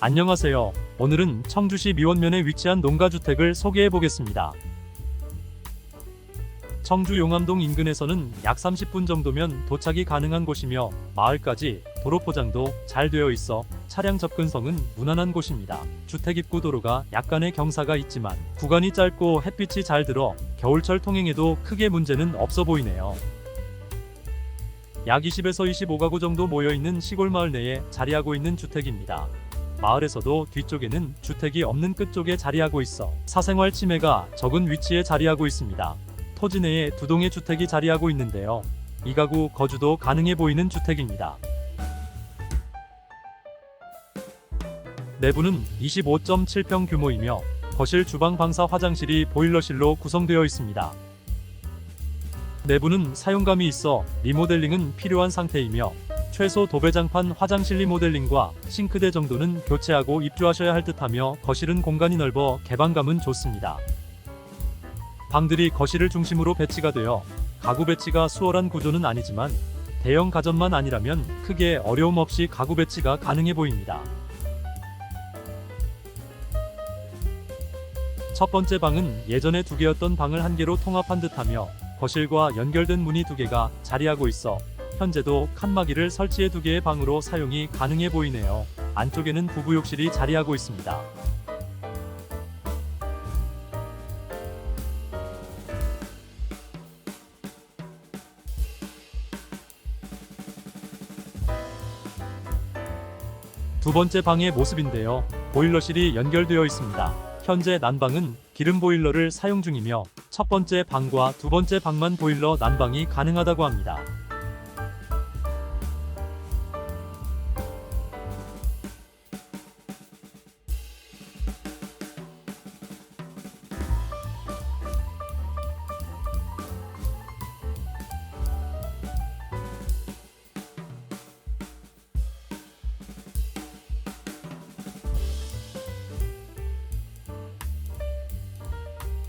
안녕하세요. 오늘은 청주시 미원면에 위치한 농가주택을 소개해 보겠습니다. 청주 용암동 인근에서는 약 30분 정도면 도착이 가능한 곳이며 마을까지 도로 포장도 잘 되어 있어 차량 접근성은 무난한 곳입니다. 주택 입구 도로가 약간의 경사가 있지만 구간이 짧고 햇빛이 잘 들어 겨울철 통행에도 크게 문제는 없어 보이네요. 약 20에서 25가구 정도 모여 있는 시골 마을 내에 자리하고 있는 주택입니다. 마을에서도 뒤쪽에는 주택이 없는 끝쪽에 자리하고 있어 사생활 침해가 적은 위치에 자리하고 있습니다. 토지 내에 두 동의 주택이 자리하고 있는데요. 이 가구 거주도 가능해 보이는 주택입니다. 내부는 25.7평 규모이며 거실, 주방, 방사, 화장실이 보일러실로 구성되어 있습니다. 내부는 사용감이 있어 리모델링은 필요한 상태이며 최소 도배장판 화장실 리모델링과 싱크대 정도는 교체하고 입주하셔야 할 듯하며 거실은 공간이 넓어 개방감은 좋습니다. 방들이 거실을 중심으로 배치가 되어 가구 배치가 수월한 구조는 아니지만 대형 가전만 아니라면 크게 어려움 없이 가구 배치가 가능해 보입니다. 첫 번째 방은 예전에 두 개였던 방을 한 개로 통합한 듯하며 거실과 연결된 문이 두 개가 자리하고 있어 현재도 칸막이를 설치해 두 개의 방으로 사용이 가능해 보이네요. 안쪽에는 부부 욕실이 자리하고 있습니다. 두 번째 방의 모습인데요. 보일러실이 연결되어 있습니다. 현재 난방은 기름 보일러를 사용 중이며 첫 번째 방과 두 번째 방만 보일러 난방이 가능하다고 합니다.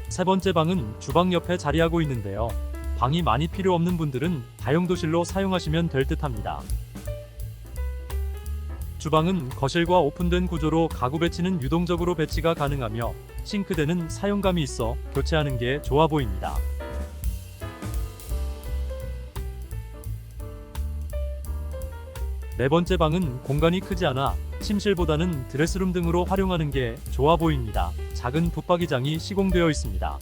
세 번째 방은 주방 옆에 자리하고 있는데요. 방이 많이 필요 없는 분들은 다용도실로 사용하시면 될 듯합니다. 주방은 거실과 오픈된 구조로 가구 배치는 유동적으로 배치가 가능하며 싱크대는 사용감이 있어 교체하는 게 좋아 보입니다. 네 번째 방은 공간이 크지 않아 침실보다는 드레스룸 등으로 활용하는 게 좋아 보입니다. 작은 붙박이장이 시공되어 있습니다.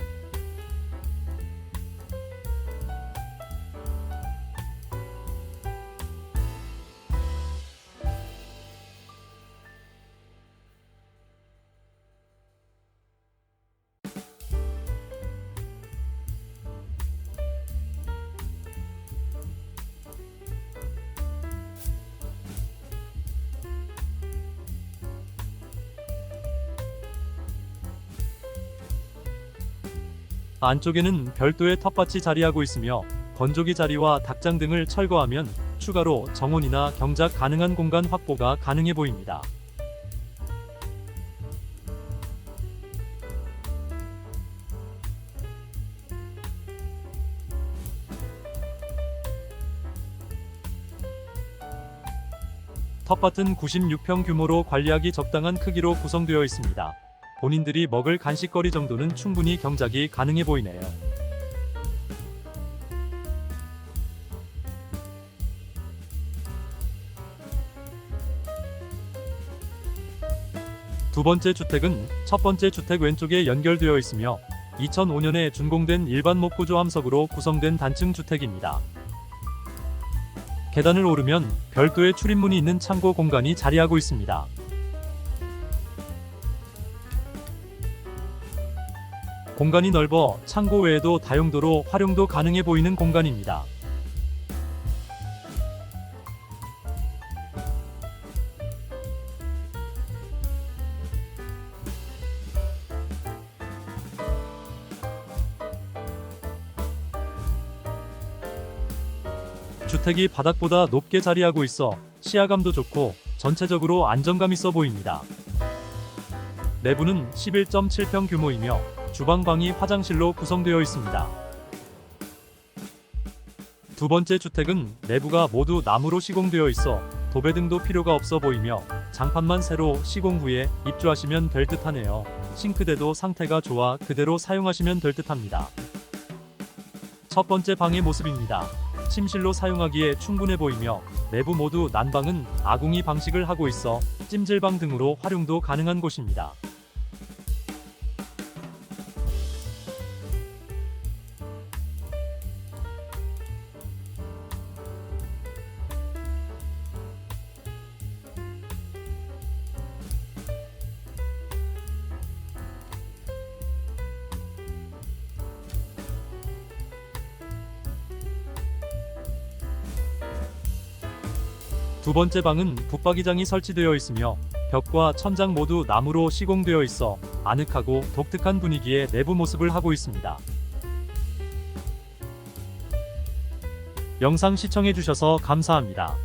안쪽에는 별도의 텃밭이 자리하고 있으며 건조기 자리와 닭장 등을 철거하면 추가로 정원이나 경작 가능한 공간 확보가 가능해 보입니다. 텃밭은 96평 규모로 관리하기 적당한 크기로 구성되어 있습니다. 본인들이 먹을 간식거리 정도는 충분히 경작이 가능해 보이네요. 두 번째 주택은 첫 번째 주택 왼쪽에 연결되어 있으며 2005년에 준공된 일반 목구조 함석으로 구성된 단층 주택입니다. 계단을 오르면 별도의 출입문이 있는 창고 공간이 자리하고 있습니다. 공간이 넓어 창고 외에도 다용도로 활용도 가능해 보이는 공간입니다. 주택이 바닥보다 높게 자리하고 있어 시야감도 좋고 전체적으로 안정감 있어 보입니다. 내부는 11.7평 규모이며 주방방이 화장실로 구성되어 있습니다. 두 번째 주택은 내부가 모두 나무로 시공되어 있어 도배 등도 필요가 없어 보이며 장판만 새로 시공 후에 입주하시면 될 듯하네요. 싱크대도 상태가 좋아 그대로 사용하시면 될 듯합니다. 첫 번째 방의 모습입니다. 침실로 사용하기에 충분해 보이며 내부 모두 난방은 아궁이 방식을 하고 있어 찜질방 등으로 활용도 가능한 곳입니다. 두 번째 방은 붙박이장이 설치되어 있으며 벽과 천장 모두 나무로 시공되어 있어 아늑하고 독특한 분위기의 내부 모습을 하고 있습니다. 영상 시청해주셔서 감사합니다.